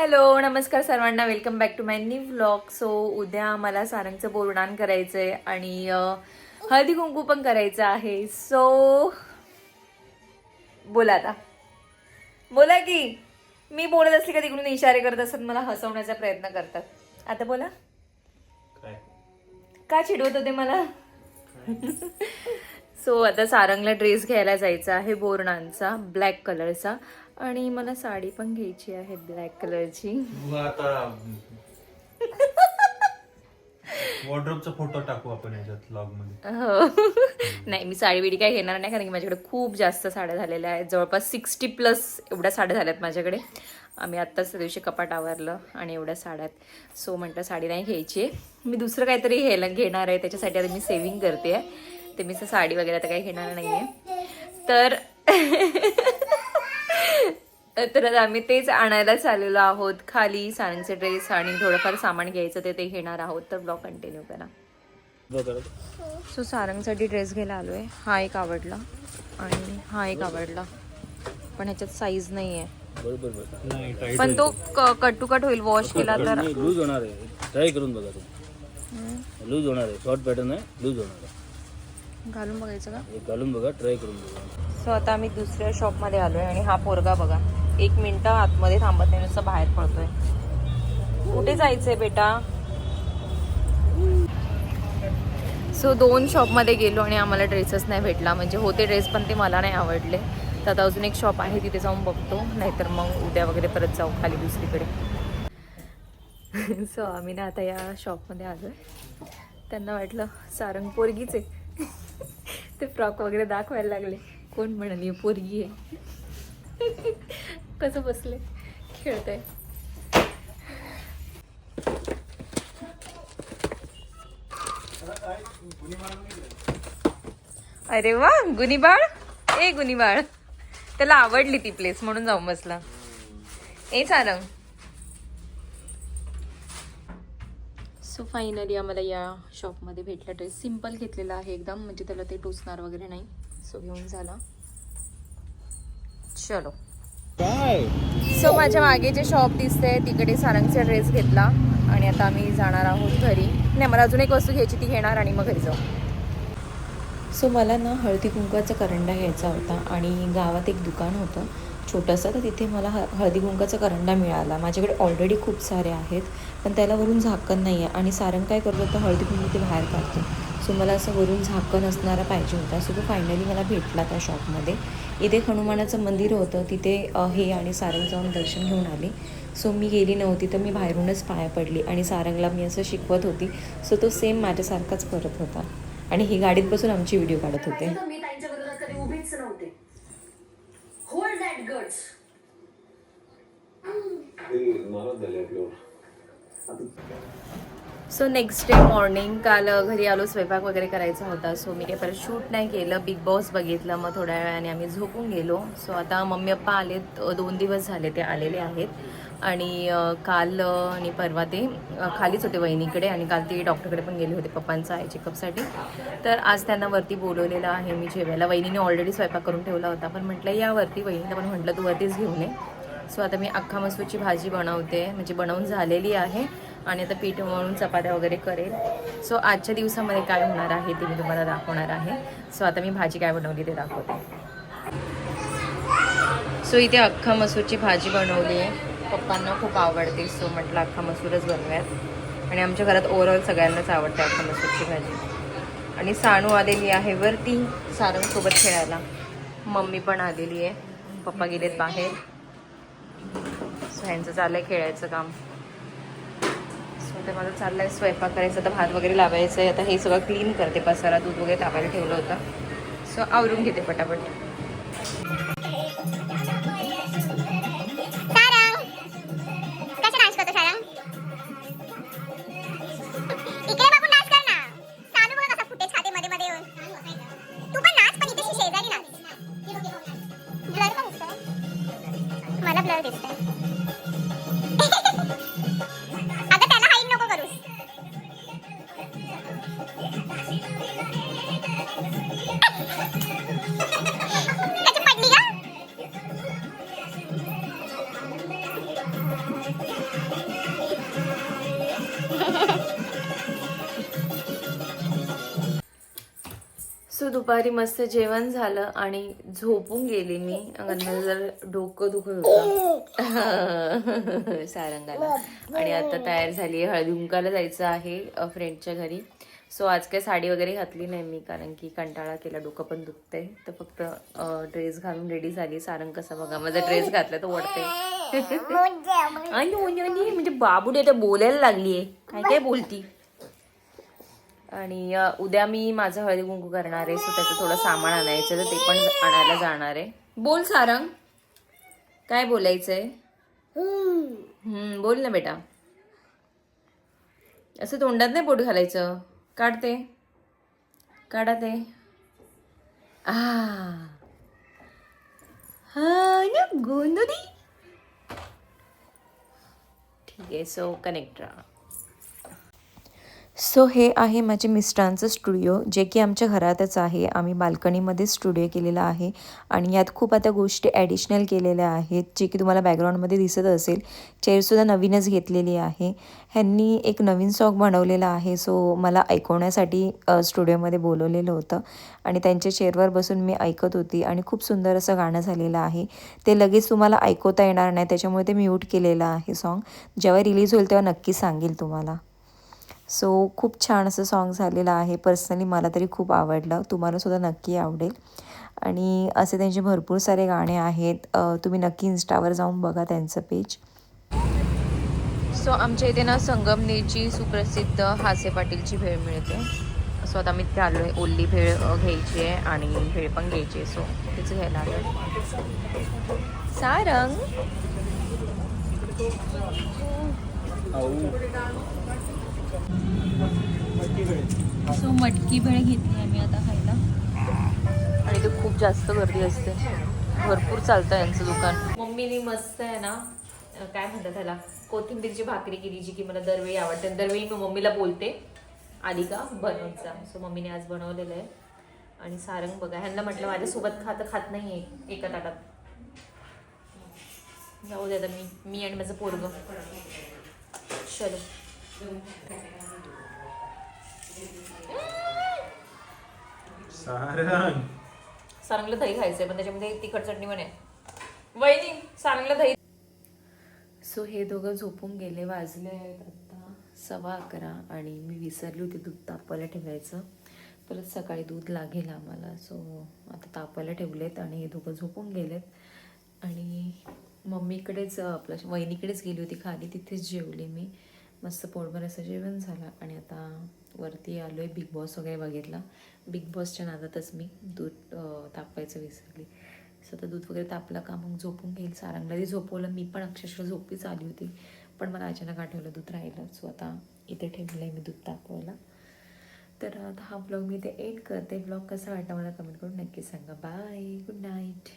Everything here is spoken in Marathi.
हॅलो नमस्कार सर्वांना. Welcome back to my new vlog so उद्या मला सारंगचं बोरडान करायचं आहे आणि हळदी कुंकू पण करायचं आहे. सो बोला आता. बोला की मी बोलत असली का तिकडून इशारे करत असत मला हसवण्याचा प्रयत्न करतात. आता बोला. काय? का चिडवत होते मला? सो आता सारंगला ड्रेस घ्यायला जायचा आहे बोरणांचा ब्लॅक कलरचा आणि मला साडी पण घ्यायची आहे ब्लॅक कलरची वॉर्ड्रोबचा फोटो टाकू आपण याच्यात लॉगमध्ये. हो. नाही मी साडी बिडी काय घेणार नाही कारण की माझ्याकडे खूप जास्त साड्या झालेल्या आहेत. जवळपास सिक्स्टी प्लस एवढ्या साड्या झाल्यात माझ्याकडे. आम्ही आत्ताच त्या दिवशी कपाट आवरलं आणि एवढ्या साड्यात. सो म्हटलं साडी नाही घ्यायची. आहे मी दुसरं काहीतरी घ्यायला घेणार आहे. त्याच्यासाठी आता मी सेविंग करते. आहे ते मी साडी वगैरे आता काही घेणार नाही आहे तर तर आम्ही तेच आणायला चाललेलो आहोत. खाली सारंगचे ड्रेस आणि थोडंफार सामान घ्यायचं ते ते घेणार आहोत. तर ब्लॉग कंटिन्यू करा. सो सारंगसाठी ड्रेस घ्यायला आलो आहे हा एक आवडला आणि हा एक आवडला. पण ह्याच्यात साईज नाही आहे पण तो कट टू कट होईल वॉश केला तर लूज होणार आहे. ट्राय करून बघा तुम्ही. लूज होणार आहे. शॉर्ट पॅटर्न आहे. लूज होणार आहे. घालून बघायचं का? घालून बघा. ट्राय करून बघा. सो आता आम्ही दुसऱ्या शॉपमध्ये आलो आहे आणि हा पोरगा बघा. एक मिनटं आतमध्ये थांबत नाही नुसतं बाहेर पडतोय. कुठे जायचंय बेटा? सो दोन शॉपमध्ये गेलो आणि आम्हाला ड्रेसेस नाही भेटला. म्हणजे होते ड्रेस पण ते मला नाही आवडले. तर आता अजून एक शॉप आहे तिथे जाऊन बघतो. नाहीतर मग उद्या वगैरे परत जाऊ खाली दुसरीकडे. सो आम्ही ना आता या शॉपमध्ये आलो आहे त्यांना वाटलं सारंग पोरगीच आहे. ते फ्रॉक वगैरे दाखवायला लागले. कोण म्हणाली पोरगी आहे. कसं बसले? खेळते अरे वा गुनीबाळ ए गुनीबाळ त्याला आवडली ती प्लेस म्हणून जाऊन बसला. ए सारंग. सो फायनली आम्हाला या शॉपमध्ये भेटला ड्रेस सिंपल घेतलेला आहे एकदम म्हणजे त्याला ते टोचणार वगैरे नाही. सो घेऊन झाला. चलो. काय? सो माझ्या मागे जे शॉप दिसते तिकडे सारंगचा ड्रेस घेतला. आणि आता आम्ही जाणार आहोत घरी. नाही मला अजून एक वस्तू घ्यायची ती घेणार आणि मग घरी जाऊ. सो मला ना हळदी कुंकाचा करंडा घ्यायचा होता आणि गावात एक दुकान होतं. छोटंसं तर तिथे मला ह हळदी कुंकाचा करंडा मिळाला. माझ्याकडे ऑलरेडी खूप सारे आहेत पण त्याला वरून झाकण नाही आहे आणि सारंग काय करतो तर हळदी कुंकू ते बाहेर काढतो. सो मला असं वरून झाकण असणारा पाहिजे होता. सो तो फायनली मला भेटला त्या शॉपमध्ये इथे हनुमानाचं मंदिर होतं. तिथे हे आणि सारंग जाऊन दर्शन घेऊन आले. सो मी गेली नव्हती तर मी बाहेरूनच पाया पडली आणि सारंगला मी असं शिकवत होती. सो तो सेम माझ्यासारखाच करत होता. आणि ही गाडीत बसून आमची व्हिडिओ काढत होते. मी त्यांच्या विरोधात कधी उभीच नव्हते. Hold that so next day morning काल घरी आलो स्वयंपाक वगैरे करायचा होता. सो मी काही परत शूट नाही केलं. बिग बॉस बघितलं. मग थोड्या वेळाने आम्ही झोपून गेलो. सो आता मम्मी पप्पा आलेत. दोन दिवस झाले ते आलेले आहेत. आणि काल आणि परवा ते खालीच होते वहिनीकडे. आणि काल ते डॉक्टरकडे पण गेले होते पप्पांचा आय चेकअपसाठी. तर आज त्यांना वरती बोलवलेलं आहे मी जेवायला. वहिनीने ऑलरेडी स्वयंपाक करून ठेवला होता. पण म्हटलं या वरती. वहिनीला पण म्हटलं तू वरतीच घेऊन ये. सो आता मी अख्खा मसूरची भाजी बनवते म्हणजे बनवून झालेली आहे. आणि आता पीठ मळून चपात्या वगैरे करेल. सो आजच्या दिवसामध्ये काय होणार आहे ते मी तुम्हाला दाखवणार आहे. सो आता मी भाजी काय बनवली ते दाखवते. सो इथे अख्खा मसूरची भाजी बनवली आहे. पप्पांना खूप आवडते सो म्हटलं अख्खा मसूरच बनवूयात. आणि आमच्या घरात ओव्हरऑल सगळ्यांनाच आवडते अख्खा मसूरची भाजी. आणि सानू आलेली आहे वरती सारंगसोबत खेळायला. मम्मी पण आलेली आहे. पप्पा गेलेत बाहेर. सो ह्यांचं चाललंय खेळायचं काम. सो ते माझं चाललंय स्वयंपाक करायचं तर भात वगैरे लावायचं आहे आता हे सगळं क्लीन करते पसारा दूध वगैरे तापायला ठेवलं होतं. सो आवरून घेते पटापट. दुपारी मस्त जेवण झालं आणि झोपून गेले मी. अंगण जर डोकं दुखत होतं. सारंगाला. आणि आता तयार झाली आहे. हळदी कुंकाला जायचं आहे फ्रेंडच्या घरी. सो आज काय साडी वगैरे घातली नाही मी कारण की कंटाळा केला. डोकं पण दुखतंय. तर फक्त ड्रेस घालून रेडी झाली. सारंग कसा बघा. माझा ड्रेस घातला तो वाटते आणि म्हणजे बाबू आता बोलायला लागली आहे काय काय बोलती? आणि उद्या मी माझं हळदी कुंकू करणार आहे सो त्याचं थोडं सामान आणायचं तर ते पण आणायला जाणार आहे. बोल सारंग. काय बोलायचंय? हम्म. बोल ना बेटा. असं तोंडात नाही पोट घालायचं. काढते काढा ते. हा ना गोंदुदी ठीक आहे सो कनेक्ट राहा. सो हे आहे माझे मिस्टरांचं स्टुडिओ जे की आमच्या घरातच आहे. आम्ही बाल्कनीमध्ये स्टुडिओ केलेला आहे आणि यात खूप आता गोष्टी ॲडिशनल केलेल्या आहेत जे की तुम्हाला बॅकग्राऊंडमध्ये दिसत असेल. चेअरसुद्धा नवीनच घेतलेली आहे. ह्यांनी एक नवीन सॉन्ग बनवलेला आहे सो मला ऐकवण्यासाठी स्टुडिओमध्ये बोलवलेलं होतं आणि त्यांच्या चेअरवर बसून मी ऐकत होती आणि खूप सुंदर असं गाणं झालेलं आहे. ते लगेच तुम्हाला ऐकवता येणार नाही त्याच्यामुळे ते म्यूट केलेलं आहे सॉन्ग जेव्हा रिलीज होईल तेव्हा नक्की सांगेल तुम्हाला. सो खूप छान असं सॉन्ग झालेलं आहे. पर्सनली मला तरी खूप आवडलं. तुम्हाला सुद्धा नक्की आवडेल. आणि असे त्यांचे भरपूर सारे गाणे आहेत. तुम्ही नक्की इन्स्टावर जाऊन बघा त्यांचं पेज सो आमच्या इथे ना संगमनेरची सुप्रसिद्ध हासे पाटीलची भेळ मिळते. सो आता मी ते आलो आहे ओल्ली भेळ घ्यायची आहे आणि भेळ पण घ्यायची आहे. सो तेच घ्यायला आलो सारंग? सो मटकी भेळ घेतली आम्ही आता खायला. आणि ते खूप जास्त गर्दी असते. भरपूर चालतं यांचं दुकान. मम्मीने मस्त आहे ना काय म्हणतात त्याला? कोथिंबीरची भाकरी केली जी की मला दरवेळी आवडते. दरवेळी मी मम्मीला बोलते आली का? बनवत जा सो मम्मीने आज बनवलेलं आहे. आणि सारंग बघा ह्यांना म्हटलं माझ्यासोबत खात खात नाही आहे एका ताटात. जाऊ दे आता मी मी आणि माझं पोरग. चलो. सारंग. सारंगला दही खायचंय पण त्याच्यामध्ये तिखट चटणी पण आहे. वहिनी सारंगला दही. सो हे दोघं झोपून गेले वाजले आहेत आता सव्वा अकरा आणि मी विसरली होती दूध तापायला ठेवायचं. परत सकाळी दूध लागेल आम्हाला सो आता तापायला ठेवलेत आणि हे दोघं झोपून गेलेत. आणि मम्मीकडेच आपलं वहिनीकडेच गेली होती खाली तिथेच जेवले मी. मस्त पोटभर असं जेवण झालं आणि आता वरती आलो आहे बिग बॉस वगैरे बघितला. बिग बॉसच्या नादातच मी दूध तापवायचं विसरली. सो आता दूध वगैरे तापलं का मग झोपून घेईल. सारंगलाही झोपवलं. मी पण अक्षरशः झोपीच आली होती. पण मला अचानक आठवलं दूध राहिलं. सो आता इथे ठेवलं आहे मी दूध तापवायला. तर आता हा ब्लॉग मी ते एंड करते. ब्लॉग कसा वाटला मला कमेंट करून नक्की सांगा. Bye good night